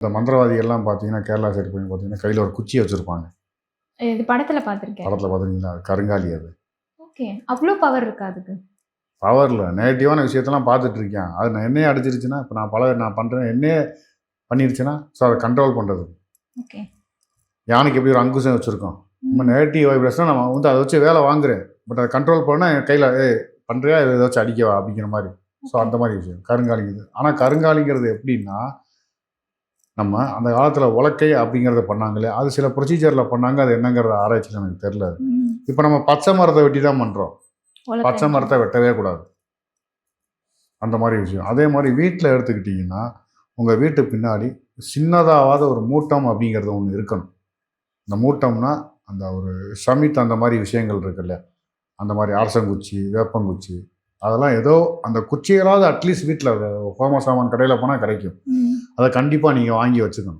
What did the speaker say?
இந்த மந்திரவாதிகள்லாம் பார்த்தீங்கன்னா கேரளா சைடு போய் பார்த்தீங்கன்னா கையில் ஒரு குச்சி வச்சுருப்பாங்க. இது படத்துல பார்த்துருக்கேன். படத்தில் பார்த்தீங்கன்னா கருங்காலி அது. ஓகே. அவ்வளோ பவர் இருக்கா அதுக்கு? பவரில் நெகட்டிவான விஷயத்தெல்லாம் பார்த்துட்டு இருக்கேன் அது நான் என்னையே அடிச்சிருச்சுன்னா இப்போ நான் பல நான் பண்ணுறேன் என்னையே பண்ணிருச்சுன்னா ஸோ அதை கண்ட்ரோல் பண்ணுறது ஓகே. யானைக்கு எப்படி ஒரு அங்குசம் வச்சுருக்கோம்? நம்ம நெகட்டிவ் வைப்ரேஷன் நம்ம வந்து அதை வச்சு வேலை வாங்குறேன். பட் அதை கண்ட்ரோல் பண்ணால் என் கையில் ஏ பண்ணுறியா இதை ஏதாச்சும் அடிக்கவா? அப்படிங்கிற மாதிரி. ஸோ அந்த மாதிரி விஷயம். கருங்காலிங்கிறது. ஆனால் கருங்காலிங்கிறது எப்படின்னா நம்ம அந்த காலத்தில் உலக்கை அப்படிங்கிறத பண்ணாங்களே அது சில ப்ரொசீஜரில் பண்ணாங்க அது என்னங்கிறத ஆராய்ச்சியில் எனக்கு தெரில இப்போ நம்ம பச்சை மரத்தை வெட்டி தான் பண்ணுறோம் பச்சை மரத்தை வெட்டவே கூடாது. அந்த மாதிரி விஷயம். அதே மாதிரி வீட்டில் எடுத்துக்கிட்டிங்கன்னா உங்கள் வீட்டு பின்னாடி சின்னதாவது ஒரு மூட்டம் அப்படிங்கிறது ஒன்று இருக்கணும். இந்த மூட்டம்னா அந்த ஒரு சமித் அந்த மாதிரி விஷயங்கள் இருக்குல்ல. அந்த மாதிரி அரசங்குச்சி வேப்பங்குச்சி அதெல்லாம் ஏதோ அந்த குச்சிகளாவது அட்லீஸ்ட் வீட்டில் ஹோம சாமான் கடையில் போனால் கிடைக்கும். அதை கண்டிப்பாக நீங்கள் வாங்கி வச்சுக்கணும்.